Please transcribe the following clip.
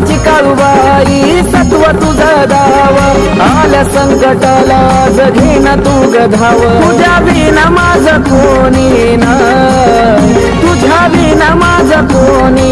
माझी काळूबाई सत्व तुझा दाव आल्या संकटाला जघेन तू गधाव तुझ्या विना माझ कोणी ना तुझ्या विना माझ कोणी